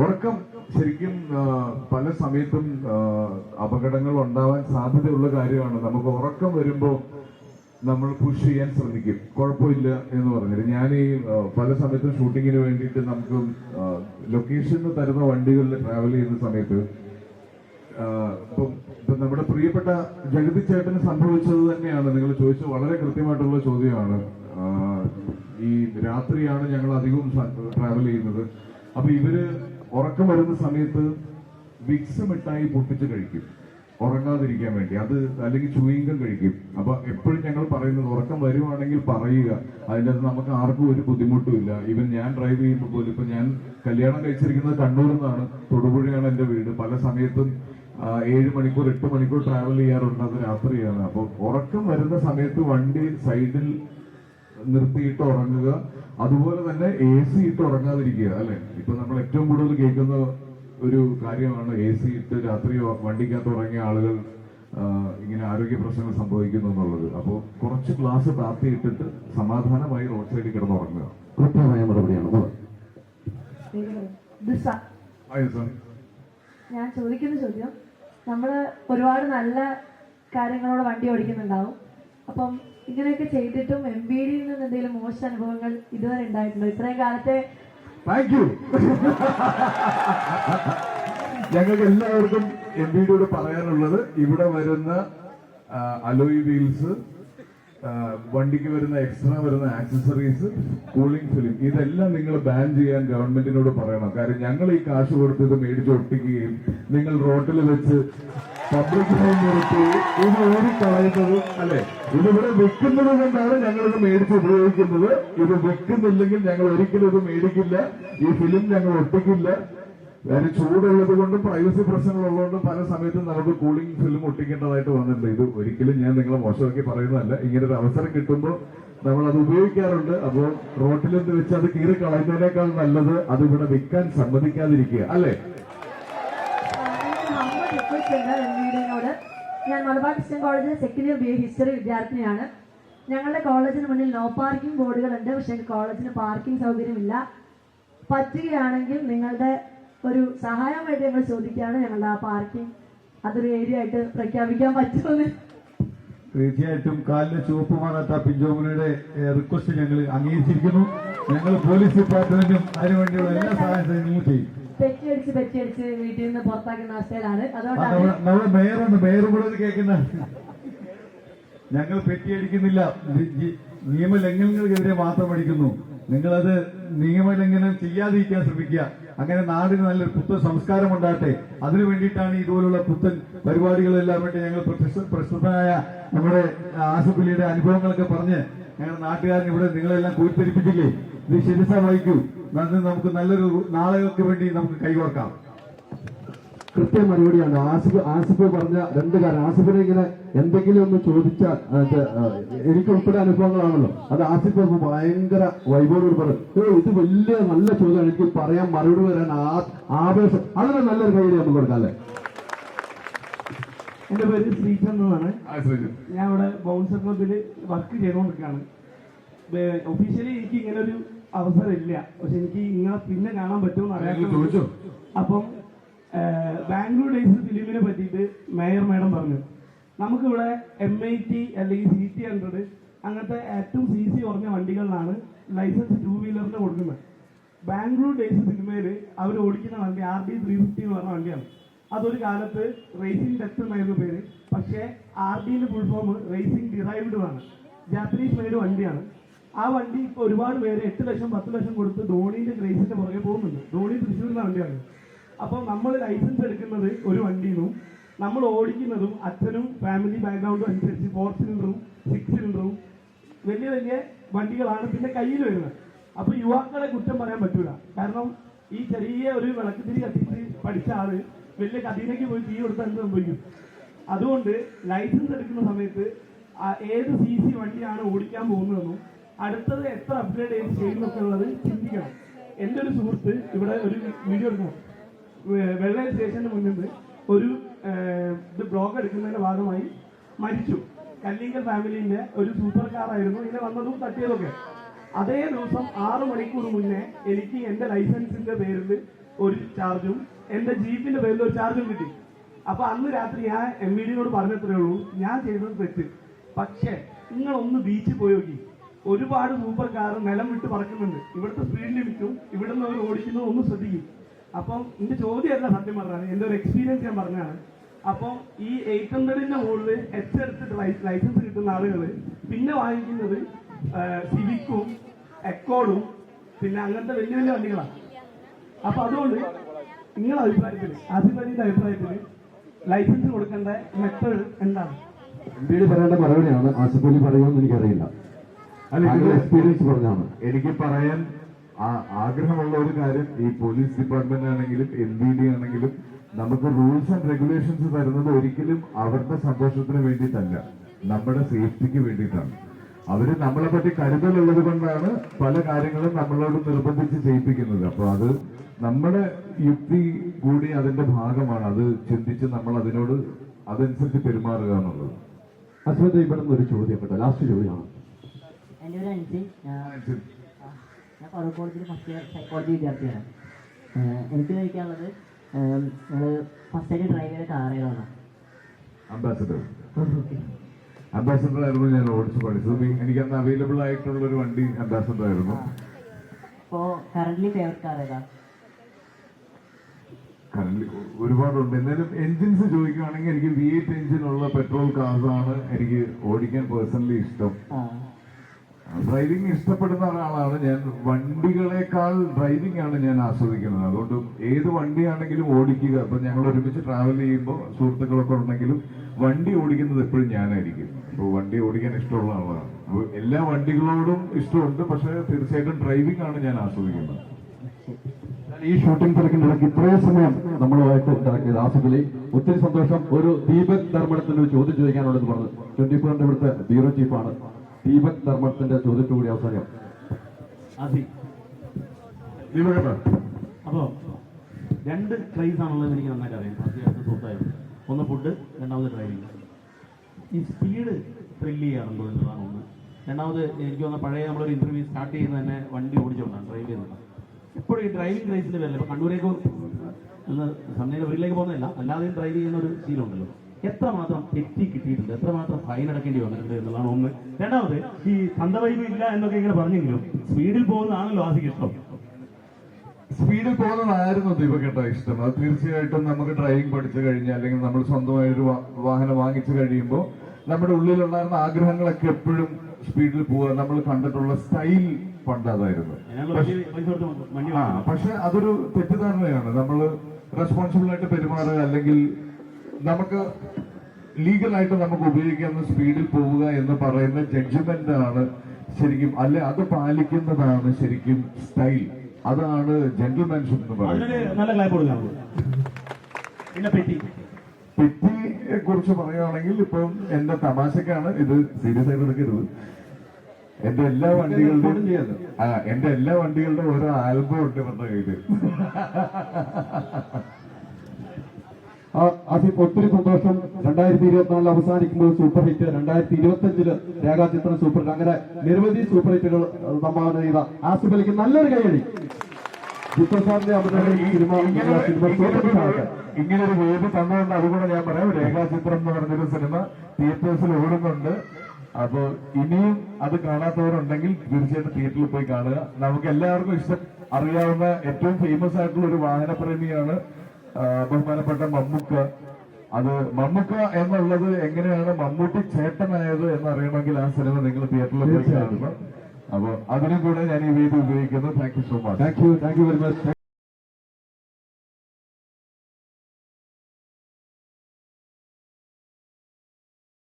ഉറക്കം ശരിക്കും പല സമയത്തും അപകടങ്ങൾ ഉണ്ടാവാൻ സാധ്യതയുള്ള കാര്യമാണ്. നമുക്ക് ഉറക്കം വരുമ്പോൾ നമ്മൾ പുഷ് ചെയ്യാൻ ശ്രമിക്കും. കുഴപ്പമില്ല എന്ന് പറഞ്ഞിട്ട്. ഞാൻ ഈ പല സമയത്തും ഷൂട്ടിങ്ങിന് വേണ്ടിയിട്ട് നമുക്ക് ലൊക്കേഷൻ തരുന്ന വണ്ടികളിൽ ട്രാവൽ ചെയ്യുന്ന സമയത്ത് ഇപ്പം നമ്മുടെ പ്രിയപ്പെട്ട ജഗതി ചേട്ടന് സംഭവിച്ചത് തന്നെയാണ്. നിങ്ങൾ ചോദിച്ചത് വളരെ കൃത്യമായിട്ടുള്ള ചോദ്യമാണ്. ഈ രാത്രിയാണ് ഞങ്ങൾ അധികവും ട്രാവൽ ചെയ്യുന്നത്. അപ്പൊ ഇവർ ഉറക്കം വരുന്ന സമയത്ത് വിക്സ് മിഠായി പൊട്ടിച്ച് കഴിക്കും. ഉറങ്ങാതിരിക്കാൻ വേണ്ടി. അത് അല്ലെങ്കിൽ ചൂയിങ്കം കഴിക്കും. അപ്പൊ എപ്പോഴും ഞങ്ങൾ പറയുന്നത് ഉറക്കം വരുവാണെങ്കിൽ പറയുക. അതിന്റെ നമുക്ക് ആർക്കും ഒരു ബുദ്ധിമുട്ടും ഇല്ല. ഈവൻ ഞാൻ ഡ്രൈവ് ചെയ്യുമ്പോൾ പോലും ഇപ്പൊ ഞാൻ കല്യാണം കഴിച്ചിരിക്കുന്നത് കണ്ണൂരിൽ നിന്നാണ്. തൊടുപുഴയാണ് എന്റെ വീട്. പല സമയത്തും ഏഴ് മണിക്കൂർ എട്ട് മണിക്കൂർ ട്രാവൽ ചെയ്യാറുണ്ട്. അത് രാത്രിയാണ്. അപ്പോൾ ഉറക്കം വരുന്ന സമയത്ത് വണ്ടി സൈഡിൽ നിർത്തിയിട്ട് ഉറങ്ങുക. അതുപോലെ തന്നെ എ സി ഇട്ട് ഉറങ്ങാതിരിക്കുക അല്ലെ? ഇപ്പൊ നമ്മൾ ഏറ്റവും കൂടുതൽ കേൾക്കുന്ന ഒരു കാര്യമാണ് എ സി ഇട്ട് രാത്രി വണ്ടിക്കകത്ത് ഉറങ്ങിയ ആളുകൾ ഇങ്ങനെ ആരോഗ്യ പ്രശ്നങ്ങൾ സംഭവിക്കുന്നു എന്നുള്ളത്. അപ്പോൾ കുറച്ച് ക്ലാസ് താത്തി ഇട്ടിട്ട് സമാധാനമായി റോഡ് സൈഡിൽ കിടന്ന് ഉറങ്ങുക. കൃത്യമായ മറുപടിയാണ് ഞാൻ ചോദിക്കുന്ന ചോദ്യം നമ്മൾ ഒരുപാട് നല്ല കാര്യങ്ങളോട് വണ്ടി ഓടിക്കുന്നുണ്ടാവും. അപ്പം ഇങ്ങനെയൊക്കെ ചെയ്തിട്ടും എം ബി ഡിയിൽ നിന്ന് എന്തെങ്കിലും മോശം അനുഭവങ്ങൾ ഇതുവരെ ഉണ്ടായിട്ടുണ്ടോ? ഇത്രയും കാലത്തെ താങ്ക് യു ഞങ്ങൾക്ക് എല്ലാവർക്കും എം ബി ഡിയോട് പറയാനുള്ളത് ഇവിടെ വരുന്ന അലോയ് വീൽസ് വണ്ടിക്ക് വരുന്ന എക്സ്ട്രാ വരുന്ന ആക്സസറീസ് കൂളിംഗ് ഫിലിം ഇതെല്ലാം നിങ്ങൾ ബാൻ ചെയ്യാൻ ഗവൺമെന്റിനോട് പറയണം. കാര്യം ഞങ്ങൾ ഈ കാശ് കൊടുത്ത് ഇത് മേടിച്ച് ഒട്ടിക്കുകയും നിങ്ങൾ റോട്ടിൽ വെച്ച് പബ്ലിക് നിർത്തി ഇത് ഊരിക്കളയുന്നത് അല്ലെ? ഇതിവിടെ വിൽക്കുന്നത് കൊണ്ടാണ് ഞങ്ങൾ ഇത് മേടിച്ച് ഉപയോഗിക്കുന്നത്. ഇത് വിൽക്കുന്നില്ലെങ്കിൽ ഞങ്ങൾ ഒരിക്കലും ഇത് മേടിക്കില്ല. ഈ ഫിലിം ഞങ്ങൾ ഒട്ടിക്കില്ല. വേറെ ചൂടുള്ളത് കൊണ്ടും പ്രൈവസി പ്രശ്നങ്ങൾ ഉള്ളതുകൊണ്ടും പല സമയത്തും നമുക്ക് കൂളിംഗ് ഫിലിം ഒട്ടിക്കേണ്ടതായിട്ട് വന്നിട്ടുണ്ട്. ഇത് ഒരിക്കലും ഞാൻ നിങ്ങളെ മോശമാക്കി പറയുന്നതല്ല. ഇങ്ങനെ ഒരു അവസരം കിട്ടുമ്പോൾ നമ്മൾ അത് ഉപയോഗിക്കാറുണ്ട്. അപ്പോൾ റോട്ടിലെന്ന് വെച്ച് അത് കീറി കളയുന്നതിനേക്കാൾ നല്ലത് അത് ഇവിടെ വിൽക്കാൻ സമ്മതിക്കാതിരിക്കുക. അല്ലേ? റിക്വസ്റ്റ് ഉണ്ട് എം ഞാൻ മലബാർ ക്രിസ്ത്യൻ കോളേജിലെ സെക്കൻഡ് ബി എ ഹിസ്റ്ററി വിദ്യാർത്ഥിനിയാണ്. ഞങ്ങളുടെ കോളേജിന് മുന്നിൽ നോ പാർക്കിംഗ് ബോർഡുകളുണ്ട് പക്ഷേ കോളേജിന് പാർക്കിംഗ് സൗകര്യമില്ല. പറ്റുകയാണെങ്കിൽ നിങ്ങളുടെ ഒരു സഹായമായിട്ട് ഞങ്ങൾ ചോദിക്കുകയാണ്. ഞങ്ങളുടെ ആ പാർക്കിംഗ് അതൊരു ഏരിയ ആയിട്ട് പ്രഖ്യാപിക്കാൻ പറ്റുമെന്ന്. തീർച്ചയായിട്ടും കാലിന് ചുവപ്പ് മാറാത്ത പിഞ്ചോമനയുടെ റിക്വസ്റ്റ് ഞങ്ങൾ അംഗീകരിച്ചിരിക്കുന്നു. ഞങ്ങൾ പോലീസ് ഡിപ്പാർട്ട്മെന്റും അതിനുവേണ്ടിയുള്ള എല്ലാ സഹായ സേനയും ചെയ്യും. പെറ്റിയടിച്ച് പെറ്റിയടിച്ച് വീട്ടിൽ നിന്ന് പുറത്താക്കുന്ന അവസ്ഥയിലാണ്. അതുകൊണ്ടാണ് കേൾക്കുന്ന. ഞങ്ങൾ പെറ്റിയടിക്കുന്നില്ല. നിയമലംഘനങ്ങൾക്കെതിരെ മാത്രം അടിക്കുന്നു നിങ്ങളത് നിയമലംഘനം ചെയ്യാതിരിക്കാൻ ശ്രമിക്കുക. അങ്ങനെ നാടിന് നല്ലൊരു പുത്തൻ സംസ്കാരം ഉണ്ടാകട്ടെ. അതിനു വേണ്ടിയിട്ടാണ് ഇതുപോലുള്ള പുത്തൻ പരിപാടികളെല്ലാം വേണ്ടി ഞങ്ങൾ പ്രശസ്ത- പ്രശസ്തനായ നമ്മുടെ ആശുപത്രിയുടെ അനുഭവങ്ങളൊക്കെ പറഞ്ഞ് ഞങ്ങളുടെ നാട്ടുകാരൻ ഇവിടെ നിങ്ങളെല്ലാം കൂട്ടിത്തെരിപ്പിച്ചില്ലേ ഇത് ശിരസ വഹിക്കൂ. നന്ദി നമുക്ക് നല്ലൊരു നാളെയൊക്കെ വേണ്ടി നമുക്ക് കൈകോർക്കാം. കൃത്യ മറുപടിയാണ്. ആസിഫ് ആസിഫ് പറഞ്ഞ രണ്ട് കാര്യം. ആസിഫിനെ ഇങ്ങനെ എന്തെങ്കിലും ഒന്ന് ചോദിച്ചാൽ അത്, എനിക്ക് ഉൾപ്പെടെ അനുഭവങ്ങളാണല്ലോ. അത് ആസിഫ് ഭയങ്കര വൈബോട് പറഞ്ഞു. ഇത് വലിയ നല്ല ചോദ്യമാണ്. എനിക്ക് പറയാൻ മറുപടി വരാൻ ആ- ആവേശം. അങ്ങനെ നല്ലൊരു കൈ നമുക്ക് കൊടുക്കാം അല്ലേ? എന്റെ പേര് ശ്രീചന്ദ് എന്നാണ്. ഞാൻ ഇവിടെ ബൗൺസർ ക്ലബിൽ വർക്ക് ചെയ്തുകൊണ്ടിരിക്കുകയാണ്. ഒഫീഷ്യലി എനിക്ക് ഇങ്ങനെ ഒരു അവസരം ഇല്ല പക്ഷെ എനിക്ക് ഇങ്ങനെ പിന്നെ കാണാൻ പറ്റുമെന്ന് അറിയാൻ അറിയാം അപ്പം ബാംഗ്ലൂർ ഡേയ്സ് ഫിലിമിനെ പറ്റിയിട്ട് മേയർ മാഡം പറഞ്ഞു. നമുക്കിവിടെ എം ഐ ടി അല്ലെങ്കിൽ സി ടി ഹൺഡ്രഡ് അങ്ങനത്തെ ഏറ്റവും സി സി കുറഞ്ഞ വണ്ടികളിലാണ് ലൈസൻസ് ടൂ വീലറിന് കൊടുക്കുന്നത്. ബാംഗ്ലൂർ ഡേയ്സ് സിനിമയിൽ അവർ ഓടിക്കുന്ന വണ്ടി ആർ ഡി ത്രീ ഫിഫ്റ്റി എന്ന് പറഞ്ഞ വണ്ടിയാണ്. അതൊരു കാലത്ത് റേസിംഗ് ഡെക്സ് എന്നായിരുന്നു പേര്. പക്ഷേ ആർ ഡിന്റെ ഫുൾ ഫോം റേസിംഗ് ഡിറൈവ്ഡ് ആണ്. ജാപ്പനീസ് മെയ്ഡ് വണ്ടിയാണ്. ആ വണ്ടി ഇപ്പൊ ഒരുപാട് പേര് എട്ട് ലക്ഷം പത്ത് ലക്ഷം കൊടുത്ത് ധോണിന്റെ ഗ്രേസിന്റെ പുറകെ പോകുന്നുണ്ട്. ധോണി തൃശ്ശൂരിലെ വണ്ടിയാണ്. അപ്പോൾ നമ്മൾ ലൈസൻസ് എടുക്കുന്നത് ഒരു വണ്ടിയിൽ നമ്മൾ ഓടിക്കുന്നതും അച്ഛനും ഫാമിലി ബാക്ക്ഗ്രൗണ്ടും അനുസരിച്ച് ഫോർ സിലിണ്ടറും സിക്സ് സിലിണ്ടറും വലിയ വലിയ വണ്ടികളാണ് പിന്നെ കയ്യിൽ വരുന്നത്. അപ്പൊ യുവാക്കളെ കുറ്റം പറയാൻ പറ്റൂല. കാരണം ഈ ചെറിയ ഒരു വിളക്കുതിരി കത്തിച്ച് പഠിച്ച ആൾ വലിയ കഥയിലേക്ക് പോയി തീ കൊടുത്താൽ എന്ത് സംഭവിക്കും? അതുകൊണ്ട് ലൈസൻസ് എടുക്കുന്ന സമയത്ത് ഏത് സി സി വണ്ടിയാണ് ഓടിക്കാൻ പോകുന്നതെന്നും അടുത്തത് എത്ര അപ്ഗ്രേഡ് ചെയ്ത് ചെയ്യുന്നൊക്കെ ഉള്ളത് ചിന്തിക്കണം. എന്റെ ഒരു സുഹൃത്ത് ഇവിടെ ഒരു വീഡിയോ എടുക്കണം. വെള്ളയിൽ സ്റ്റേഷന് മുന്നിൽ ഒരു ഇത് ബ്ലോഗ് എടുക്കുന്നതിന്റെ ഭാഗമായി മരിച്ചു. കല്ലിങ്കൽ ഫാമിലിന്റെ ഒരു സൂപ്പർ കാർ ആയിരുന്നു. ഇതിനെ വന്നതും തട്ടിയതൊക്കെ. അതേ ദിവസം ആറു മണിക്കൂർ മുന്നേ എനിക്ക് എന്റെ ലൈസൻസിന്റെ പേരിൽ ഒരു ചാർജും എന്റെ ജീപ്പിന്റെ പേരിൽ ഒരു ചാർജും കിട്ടി. അപ്പൊ അന്ന് രാത്രി ഞാൻ എം വി ഡിനോട് പറഞ്ഞത്രേ ഉള്ളൂ ഞാൻ ചെയ്തത് തെറ്റ്. പക്ഷേ നിങ്ങളൊന്ന് ബീച്ചിൽ പോയി നോക്കി ഒരുപാട് സൂപ്പർ കാർ നിലം വിട്ട് പറക്കുന്നുണ്ട്. ഇവിടുത്തെ സ്പീഡ് ലിമിറ്റും നിന്ന് അവർ ഓടിക്കുന്നതും ഒന്നും ശ്രദ്ധിക്കും. അപ്പം എന്റെ ചോദ്യമല്ല സത്യം പറഞ്ഞാണ് എന്റെ ഒരു എക്സ്പീരിയൻസ് ഞാൻ പറഞ്ഞാണ് അപ്പം ഈ എയ്റ്റ് ഹൺഡ്രഡിന്റെ മുകളിൽ എച്ച് എടുത്തിട്ട് ലൈസൻസ് കിട്ടുന്ന ആളുകൾ പിന്നെ വാങ്ങിക്കുന്നത് സിവിക്കും എക്കോഡും പിന്നെ അങ്ങനത്തെ വലിയ വലിയ വണ്ടികളാണ് അപ്പൊ അതുകൊണ്ട് നിങ്ങളുടെ അഭിപ്രായത്തിൽ ആസിഫലിന്റെ അഭിപ്രായത്തിൽ ലൈസൻസ് കൊടുക്കേണ്ട മെത്തേഡ് എന്താണ്? പറയേണ്ട മറുപടിയാണ്. ആസിഫ് പറയുമെന്ന് എനിക്കറിയില്ല. എക്സ്പീരിയൻസ് പറഞ്ഞാണ് എനിക്ക് പറയാൻ ആ- ആഗ്രഹമുള്ള ഒരു കാര്യം ഈ പോലീസ് ഡിപ്പാർട്ട്മെന്റ് ആണെങ്കിലും എൽ ബി ഡി ആണെങ്കിലും നമുക്ക് റൂൾസ് ആൻഡ് റെഗുലേഷൻസ് തരുന്നത് ഒരിക്കലും അവരുടെ സന്തോഷത്തിന് വേണ്ടിയിട്ടല്ല. നമ്മുടെ സേഫ്റ്റിക്ക് വേണ്ടിയിട്ടാണ്. അവർ നമ്മളെ പറ്റി കരുതലുള്ളത് കൊണ്ടാണ് പല കാര്യങ്ങളും നമ്മളോട് നിർബന്ധിച്ച് ചെയ്യിപ്പിക്കുന്നത്. അപ്പൊ അത് നമ്മുടെ യുക്തി കൂടി അതിന്റെ ഭാഗമാണ്. അത് ചിന്തിച്ച് നമ്മൾ അതിനോട് അതനുസരിച്ച് പെരുമാറുക എന്നുള്ളത്. അശ്വത് ഇവിടെ നിന്ന് ഒരു ചോദ്യം കേട്ടോ. ലാസ്റ്റ് ചോദ്യമാണ്. എന്റെ പേര് അനുസരിച്ച് ഞാൻ ഫറൂഖ് കോളേജിൽ ഫസ്റ്റ് ഇയർ സൈക്കോളജി വിദ്യാർത്ഥിയാണ്. എനിക്ക് ചോദിക്കാനുള്ളത് ഫസ്റ്റ് ആയിട്ട് ഡ്രൈവ് ചെയ്ത കാർ ഏതാണ് അംബാസഡർ അംബാസഡർ ആയിരുന്നു ഞാൻ ഓടിച്ച് പഠിച്ചത്. എനിക്ക് അന്ന് അവൈലബിൾ ആയിട്ടുള്ള ഒരു വണ്ടി അംബാസഡർ ആയിരുന്നു. അപ്പോൾ കറന്റ്ലി ഫേവററ്റ് കാർ ഏതാ? കറന്റ് ഒരുപാടുണ്ട്. എന്നാലും എൻജിൻസ് ചോദിക്കുകയാണെങ്കിൽ എനിക്ക് വി എയ്റ്റ് എഞ്ചിൻ ഉള്ള പെട്രോൾ ആണ് എനിക്ക് ഓടിക്കാൻ പേഴ്സണലി ഇഷ്ടം. ഡ്രൈവിംഗ് ഇഷ്ടപ്പെടുന്ന ഒരാളാണ് ഞാൻ. വണ്ടികളെക്കാൾ ഡ്രൈവിംഗ് ആണ് ഞാൻ ആസ്വദിക്കുന്നത്. അതുകൊണ്ട് ഏത് വണ്ടിയാണെങ്കിലും ഓടിക്കുക. ഇപ്പൊ ഞങ്ങൾ ഒരുമിച്ച് ട്രാവൽ ചെയ്യുമ്പോൾ സുഹൃത്തുക്കളൊക്കെ ഉണ്ടെങ്കിലും വണ്ടി ഓടിക്കുന്നത് എപ്പോഴും ഞാനായിരിക്കും. അപ്പോൾ വണ്ടി ഓടിക്കാൻ ഇഷ്ടമുള്ള ആളാണ്. അപ്പോൾ എല്ലാ വണ്ടികളോടും ഇഷ്ടമുണ്ട്. പക്ഷേ തീർച്ചയായിട്ടും ഡ്രൈവിംഗ് ആണ് ഞാൻ ആസ്വദിക്കുന്നത്. ഈ ഷൂട്ടിംഗ് തിരക്കിനിടയ്ക്ക് ഇത്രയും സമയം നമ്മളുമായിട്ട് ഇറക്കിയത് ആസിഫലി ഒത്തിരി സന്തോഷം. ഒരു ദീപക് ധർമ്മടത്തിന് ചോദ്യം ചോദിക്കാനുള്ളത് പറഞ്ഞു. ട്വന്റി ഫോറിന്റെ ഇവിടുത്തെ ബ്യൂറോ ചീഫാണ് ദീപക് ധർമ്മത്തിന്റെ ചോദ്യത്തോടെ അവസാനം അപ്പോ രണ്ട് ക്രൈസ് ആണുള്ളത് എനിക്ക് നന്നായിട്ട് അറിയാം. സുഹൃത്തായിരുന്നു ഒന്ന് ഫുഡ് രണ്ടാമത് ഡ്രൈവിംഗ് ഈ സ്പീഡ് ത്രില്ല് ചെയ്യാറുണ്ടോ എന്നുള്ളതാണ് ഒന്ന്. രണ്ടാമത് എനിക്ക് തോന്നുന്ന പഴയ നമ്മളൊരു ഇന്റർവ്യൂ സ്റ്റാർട്ട് ചെയ്യുന്ന തന്നെ വണ്ടി ഓടിച്ചോണ്ടാണ് ഡ്രൈവ് ചെയ്യുന്നത്. എപ്പോഴും ഈ ഡ്രൈവിംഗ് ക്രൈസിൽ വരില്ല ഇപ്പൊ കണ്ണൂരേക്ക് ഒന്ന് സമ്മേളനം വീട്ടിലേക്ക് പോകുന്നതല്ല. അല്ലാതെയും ഡ്രൈവ് ചെയ്യുന്ന ഒരു ശീലമുണ്ടല്ലോ എത്രമാത്രം തെറ്റി കിട്ടിയിട്ടുണ്ട്? എത്രമാത്രം ഫൈൻ അടക്കേണ്ടി വന്നിട്ടുണ്ട് എന്നുള്ളതാണ് ഒന്ന്. രണ്ടാമത് ഈ സന്തവൈബ് ഇല്ല എന്നൊക്കെ ഇങ്ങനെ പറഞ്ഞെങ്കിലും സ്പീഡിൽ പോകുന്നതാണല്ലോ ആസിക്ക് ഇഷ്ടം. സ്പീഡിൽ പോകുന്നതായിരുന്നു ദീപകേട്ട ഇഷ്ടം. അത് തീർച്ചയായിട്ടും നമുക്ക് ഡ്രൈവിംഗ് പഠിച്ചു കഴിഞ്ഞാൽ അല്ലെങ്കിൽ നമ്മൾ സ്വന്തമായി ഒരു വാഹനം വാങ്ങിച്ചു കഴിയുമ്പോൾ നമ്മുടെ ഉള്ളിലുണ്ടായിരുന്ന ആഗ്രഹങ്ങളൊക്കെ എപ്പോഴും സ്പീഡിൽ പോവുക. നമ്മൾ കണ്ടിട്ടുള്ള സ്റ്റൈൽ പണ്ട് അതായിരുന്നു. ആ പക്ഷെ അതൊരു തെറ്റിദ്ധാരണയാണ്. നമ്മൾ റെസ്പോൺസിബിൾ ആയിട്ട് പെരുമാറുക അല്ലെങ്കിൽ നമുക്ക് ലീഗലായിട്ട് നമുക്ക് ഉപയോഗിക്കാവുന്ന സ്പീഡിൽ പോവുക എന്ന് പറയുന്ന ജഡ്ജ്മെന്റ് ആണ് ശരിക്കും അല്ലെ അത് പാലിക്കുന്നതാണ് ശരിക്കും സ്റ്റൈൽ അതാണ് ജെന്റിൽമാൻഷിപ്പ് എന്ന് പറയുന്നത്. പിന്നെ പെറ്റി. പെറ്റിയെ കുറിച്ച് പറയുകയാണെങ്കിൽ ഇപ്പം എന്റെ തമാശക്കാണ് ഇത് സീരിയസ് ആയിട്ട് എടുക്കരുത് എന്റെ എല്ലാ വണ്ടികളുടെയും ആ എന്റെ എല്ലാ വണ്ടികളുടെ ഓരോ ആൽബം ഉണ്ട് ഇവരുടെ കയ്യിൽ. ആസിഫ് ഒത്തിരി സന്തോഷം. രണ്ടായിരത്തി ഇരുപത്തിനാലിൽ അവസാനിക്കുമ്പോൾ സൂപ്പർ ഹിറ്റ് രണ്ടായിരത്തി ഇരുപത്തി അഞ്ചിൽ രേഖാചിത്രം സൂപ്പർ ഹിറ്റ് അങ്ങനെ നിരവധി സൂപ്പർ ഹിറ്റുകൾ സംഭാവന ചെയ്ത ആസിഫ് അലിക്ക് നല്ലൊരു കൈയടി. ഈ സിനിമ ഇങ്ങനെ സിനിമ സൂപ്പർ ഹിറ്റ് ആകട്ടെ ഇങ്ങനെ ഒരു വേദി തന്നുകൊണ്ട് അതുകൂടെ ഞാൻ പറയാം. രേഖാചിത്രം എന്ന് പറഞ്ഞൊരു സിനിമ തിയേറ്റേഴ്സിൽ ഓടുന്നുണ്ട്. അപ്പോ ഇനിയും അത് കാണാത്തവരുണ്ടെങ്കിൽ തീർച്ചയായിട്ടും തിയേറ്ററിൽ പോയി കാണുക. നമുക്ക് എല്ലാവർക്കും ഇഷ്ടം അറിയാവുന്ന ഏറ്റവും ഫേമസ് ആയിട്ടുള്ള ഒരു വാഹനപ്രേമിയാണ് ആ, ബഹുമാനപ്പെട്ട മമ്മൂക്ക. അത് മമ്മൂക്ക എന്നുള്ളത് എങ്ങനെയാണ് മമ്മൂട്ടി ചേട്ടനായത് എന്ന് അറിയണമെങ്കിൽ ആ സിനിമ നിങ്ങൾ തിയേറ്ററിൽ പോയി കാണുക അപ്പൊ അതിനും കൂടെ ഞാൻ ഈ വേദി ഉപയോഗിക്കുന്നു. Thank you so much thank you thank you very much